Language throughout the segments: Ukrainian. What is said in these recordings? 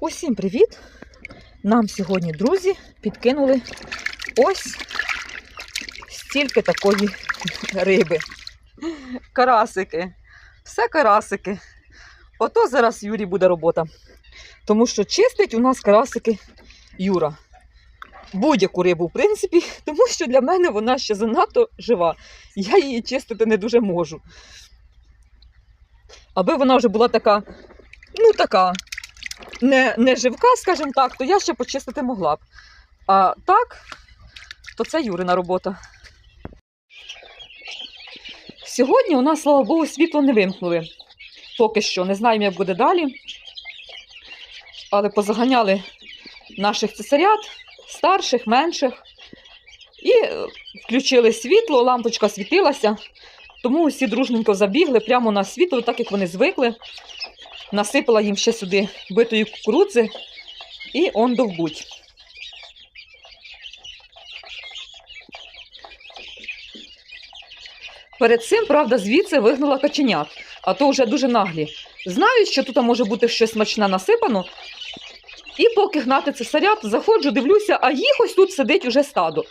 Усім привіт! Нам сьогодні, друзі, підкинули ось стільки такої риби. Карасики. Все карасики. Ото зараз Юрі буде робота. Тому що чистить у нас карасики Юра. Будь-яку рибу, в принципі, тому що для мене вона ще занадто жива. Я її чистити не дуже можу. Аби вона вже була така, ну така, не, не живка, скажімо так, то я ще почистити могла б. А так, то це Юрина робота. Сьогодні у нас, слава Богу, світло не вимкнули. Поки що, не знаємо, як буде далі. Але позаганяли наших цесарят, старших, менших. І е, включили світло, лампочка світилася. Тому усі дружненько забігли прямо на світло, так як вони звикли. Насипала їм ще сюди битої кукурудзи і он довбуть. Перед цим, правда, звідси вигнала каченят, а то вже дуже наглі. Знають, що тут може бути щось смачне насипано. І поки гнати цесарят, заходжу, дивлюся, а їх ось тут сидить уже стадо.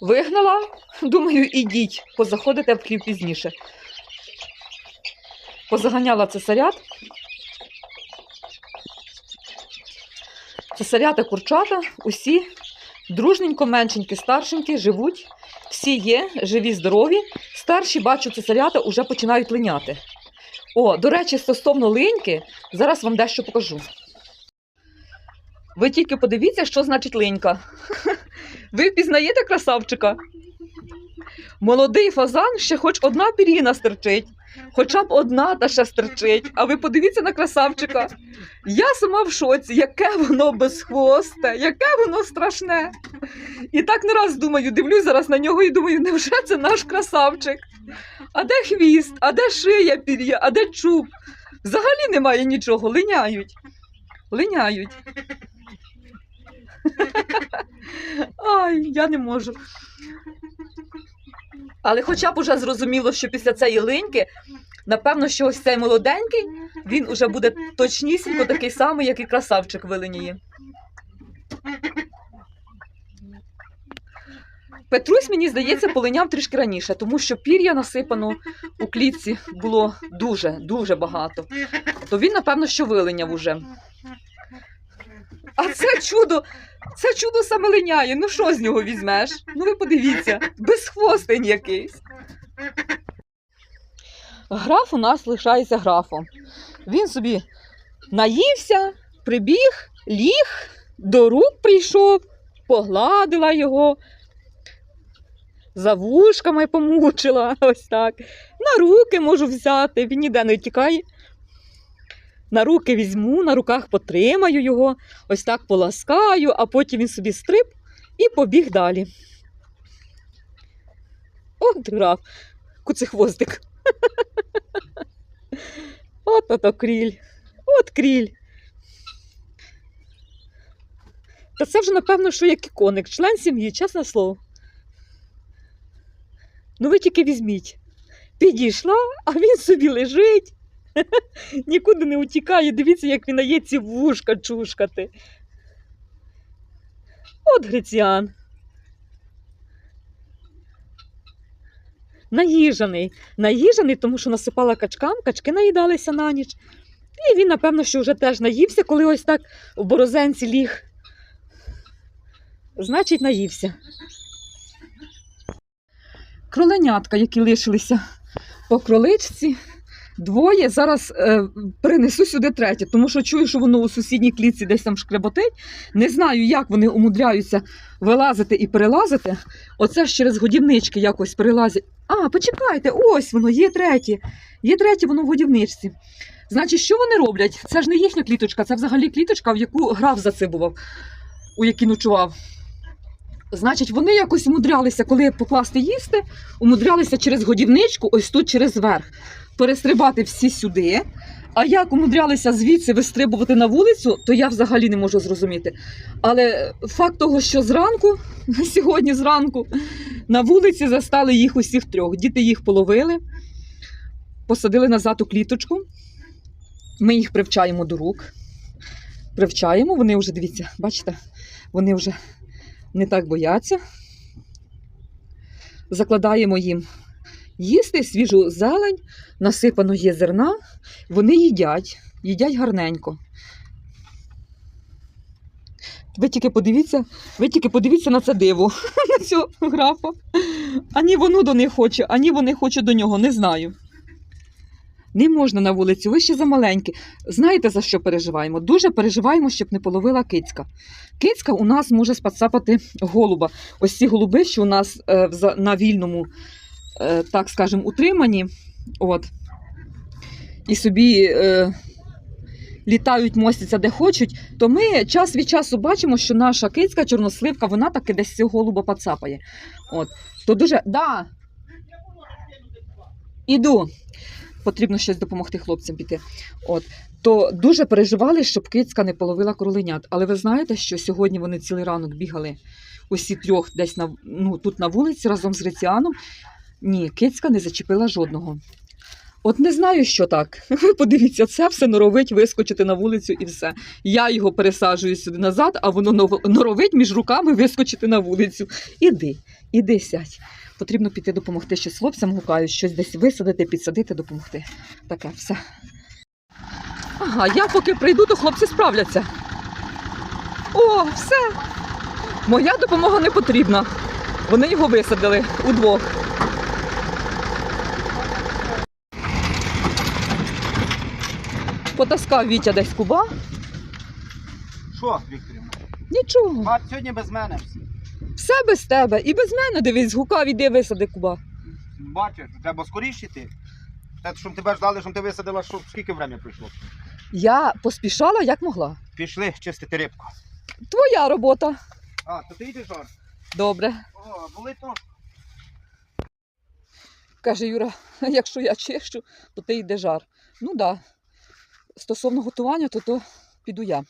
Вигнала, думаю, ідіть, позаходите в хлів пізніше. Позаганяла цесарят. Цесарята курчата, усі дружненько, меншенькі, старшенькі, живуть, всі є, живі, здорові. Старші, бачу, цесарята вже починають линяти. О, до речі, стосовно линьки, зараз вам дещо покажу. Ви тільки подивіться, що значить линька. Ви впізнаєте красавчика? Молодий фазан ще хоч одна пір'їна стерчить, хоча б одна та ще стерчить. А ви подивіться на красавчика. Я сама в шоці, яке воно безхвосте, яке воно страшне. І так не раз думаю, дивлюсь зараз на нього і думаю, невже це наш красавчик? А де хвіст, а де шия пір'я, а де чуб? Взагалі немає нічого, линяють. Линяють. Ай, я не можу. Але хоча б уже зрозуміло, що після цієї линьки, напевно, що ось цей молоденький, він уже буде точнісінько такий самий, як і красавчик вилиніє. Петрусь, мені здається, полиняв трішки раніше, тому що пір'я насипано у клітці було дуже, дуже багато. То він, напевно, що вилиняв уже. А це чудо, це чудо саме линяє. Ну що з нього візьмеш? Ну ви подивіться, безхвостень якийсь. Граф у нас лишається графом. Він собі наївся, прибіг, ліг, до рук прийшов, погладила його, за вушками помучила, ось так. На руки можу взяти, він ніде не тікає. На руки візьму, на руках потримаю його, ось так поласкаю, а потім він собі стрип і побіг далі. От граф, куцехвостик. От ото кріль. От кріль. Та це вже, напевно, що як іконик, член сім'ї, чесне слово. Ну ви тільки візьміть. Підійшла, а він собі лежить. Нікуди не утікає. Дивіться, як він є ці вушка чушкати. От Гриціан. Наїжаний. Наїжаний, тому що насипала качкам, качки наїдалися на ніч. І він, напевно, що вже теж наївся, коли ось так в борозенці ліг. Значить, наївся. Кроленятка, які лишилися по кроличці. Двоє. Зараз е, принесу сюди третє, тому що чую, що воно у сусідній клітці десь там шкреботить. Не знаю, як вони умудряються вилазити і перелазити. Оце ж через годівнички якось перелазять. А, почекайте, ось воно, є третє. Є третє, воно в годівничці. Значить, що вони роблять? Це ж не їхня кліточка, це взагалі кліточка, в яку граф зацибував, у якій ночував. Значить, вони якось умудрялися, коли покласти їсти, умудрялися через годівничку, ось тут через верх, перестрибати всі сюди. А як умудрялися звідси вистрибувати на вулицю, то я взагалі не можу зрозуміти. Але факт того, що зранку, сьогодні зранку, на вулиці застали їх усіх трьох. Діти їх половили, посадили назад у кліточку. Ми їх привчаємо до рук. привчаємо. Вони вже, дивіться, бачите, вони вже не так бояться. Закладаємо їм їсти свіжу зелень, насипано є зерна, вони їдять, їдять гарненько. Ви тільки подивіться, ви тільки подивіться на це диво, на цю графа. Ані воно до них хоче, ані вони хочуть до нього, не знаю. Не можна на вулицю, ви ще замаленькі. Знаєте, за що переживаємо? Дуже переживаємо, щоб не половила кицька. Кицька у нас може спацапати голуба. Ось ці голуби, що у нас е, на вільному, е, так скажемо, утриманні. От. І собі е, літають, мостяться де хочуть, то ми час від часу бачимо, що наша кицька, чорносливка, вона таки десь цього голуба поцапає. От. То дуже. Да. Іду. Потрібно щось допомогти хлопцям піти. От. То дуже переживали, щоб кицька не половила кроленят. Але ви знаєте, що сьогодні вони цілий ранок бігали усі трьох десь на, ну, тут на вулиці разом з Гриціаном. Ні, кицька не зачепила жодного. От не знаю, що так. Ви подивіться, це все норовить вискочити на вулицю і все. Я його пересаджую сюди назад, а воно норовить між руками вискочити на вулицю. Іди, іди сядь. Потрібно піти допомогти щось хлопцям гукаю, щось десь висадити, підсадити, допомогти. Таке все. Ага, я поки прийду, то хлопці справляться. О, все. Моя допомога не потрібна. Вони його висадили удвох. Потаскав Вітя десь куба. Що, Вікторівна? Нічого. А сьогодні без мене всі. Все без тебе. І без мене дивись, гукав, іди висади куба. Бачиш, треба скоріше йти. Те, щоб тебе ждали, щоб ти висадила, щоб скільки времени пройшло. Я поспішала як могла. Пішли чистити рибку. Твоя робота. А, то ти йдеш жар. Добре. О, болить ножка. Каже Юра, якщо я чищу, то ти йде жар. Ну так. Да. Стосовно готування, то то піду я.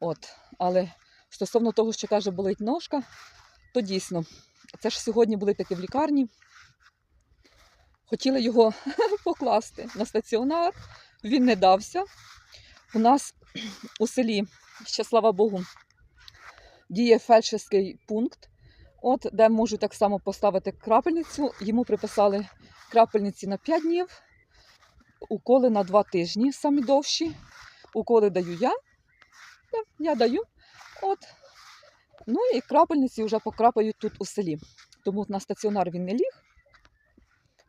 От. Але стосовно того, що каже, болить ножка, то дійсно. Це ж сьогодні були таки в лікарні. Хотіли його покласти на стаціонар, він не дався. У нас у селі, ще слава Богу, діє фельдшерський пункт, от, де можуть так само поставити крапельницю. Йому приписали крапельниці на 5 днів, уколи на 2 тижні, самі довші. Уколи даю я. Я даю. От. Ну і крапельниці вже покрапають тут у селі. Тому на стаціонар він не ліг.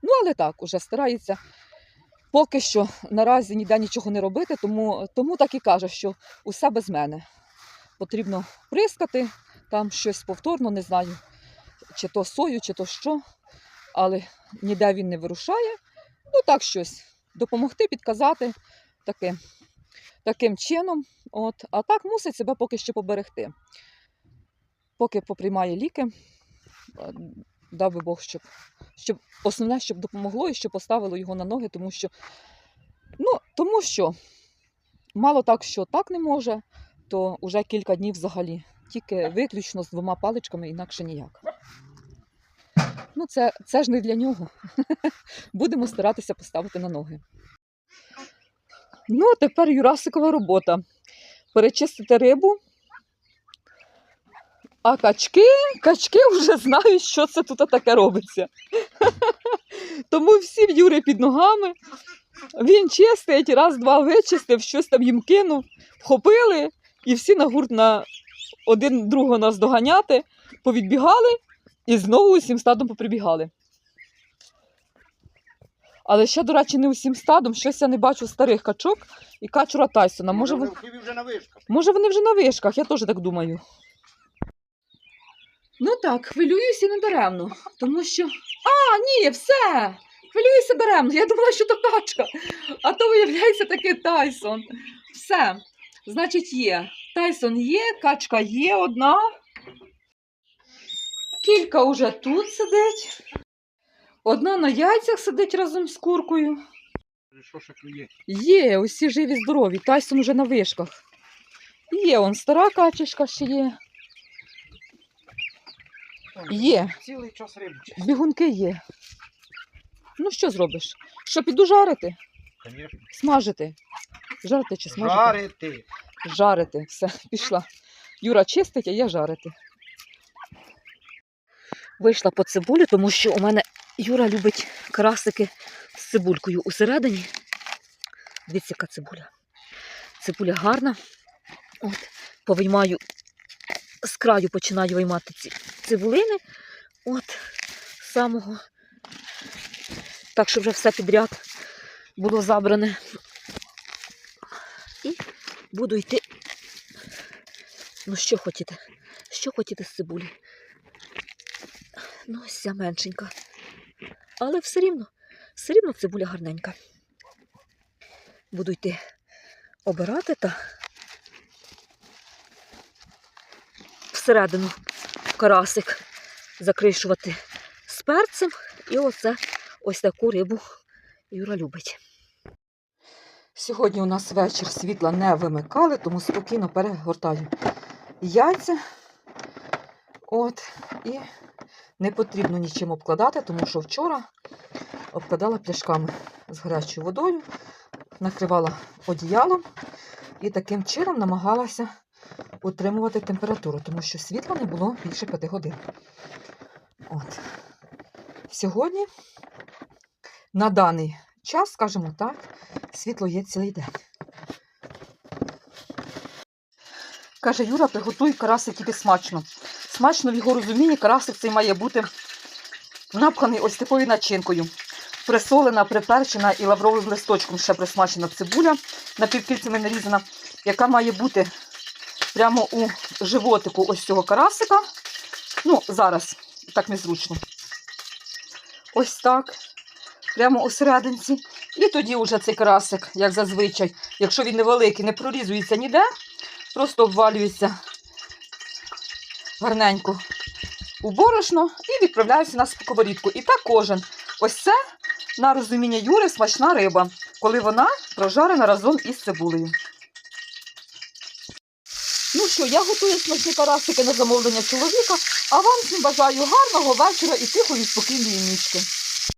Ну, але так, уже старається поки що наразі ніде нічого не робити, тому, тому так і каже, що усе без мене. Потрібно прискати, там щось повторно, не знаю, чи то сою, чи то що, але ніде він не вирушає. Ну так щось. Допомогти, підказати таки, таким чином. От. А так мусить себе поки що поберегти. Поки поприймає ліки, дав би Бог, щоб, щоб основне, щоб допомогло і щоб поставило його на ноги, тому що, ну, тому що мало так, що так не може, то вже кілька днів взагалі. Тільки виключно з двома паличками, інакше ніяк. Ну, це, це ж не для нього. Будемо старатися поставити на ноги. Ну, а тепер Юрасикова робота. Перечистити рибу. А качки, качки вже знають, що це тут таке робиться. Тому всі в Юри під ногами. Він чистить, раз-два вичистив, щось там їм кинув, вхопили, і всі на гурт на один другого нас доганяти, повідбігали і знову усім стадом поприбігали. Але ще, до речі, не усім стадом, щось я не бачу старих качок і качура Тайсона. Може, Вже в вже на вишках. Може, вони вже на вишках, я теж так думаю. Ну так, хвилююся недаремно, тому що. А, ні, все! Хвилююся даремно. Я думала, що то качка. А то виявляється таки Тайсон. Все. Значить, є. Тайсон є, качка є одна. Кілька уже тут сидить. Одна на яйцях сидить разом з куркою. Що ще клює? Є, усі живі, здорові. Тайсон уже на вишках. Є, он стара качечка ще є. Є. Цілий час рибу чистить. Бігунки є. Ну, що зробиш? Що піду жарити? Звісно. Смажити. Жарити чи смажити? Жарити. жарити. Все, пішла. Юра чистить, а я жарити. Вийшла по цибулю, тому що у мене Юра любить красики з цибулькою усередині. Дивіться, яка цибуля. Цибуля гарна. От, повиймаю, з краю починаю виймати ці цибулини. От, самого. Так що вже все підряд було забране. І буду йти. Ну, що хотіте? Що хотіте з цибулі? Ну, ось меншенька. Але все рівно, все рівно цибуля гарненька. Буду йти обирати та всередину карасик закришувати з перцем. І оце ось таку рибу Юра любить. Сьогодні у нас вечір світла не вимикали, тому спокійно перегортаю яйця. От, і не потрібно нічим обкладати, тому що вчора обкладала пляшками з гарячою водою, накривала одіялом і таким чином намагалася утримувати температуру, тому що світла не було більше 5 годин. От. Сьогодні на даний час, скажімо так, світло є цілий день. Каже Юра, приготуй карасик тільки смачно. Смачно в його розумінні карасик цей має бути напханий ось такою начинкою. Присолена, приперчена і лавровим листочком ще присмачена цибуля напівкільцями нарізана, яка має бути прямо у животику ось цього карасика. Ну, зараз так незручно. Ось так. Прямо у серединці. І тоді вже цей карасик, як зазвичай, якщо він невеликий, не прорізується ніде, просто обвалюється гарненько у борошно і відправляється на сковорідку. І так кожен. Ось це, на розуміння Юри, смачна риба, коли вона прожарена разом із цибулею. Що, я готую смачні карасики на замовлення чоловіка, а вам всім бажаю гарного вечора і тихої спокійної нічки.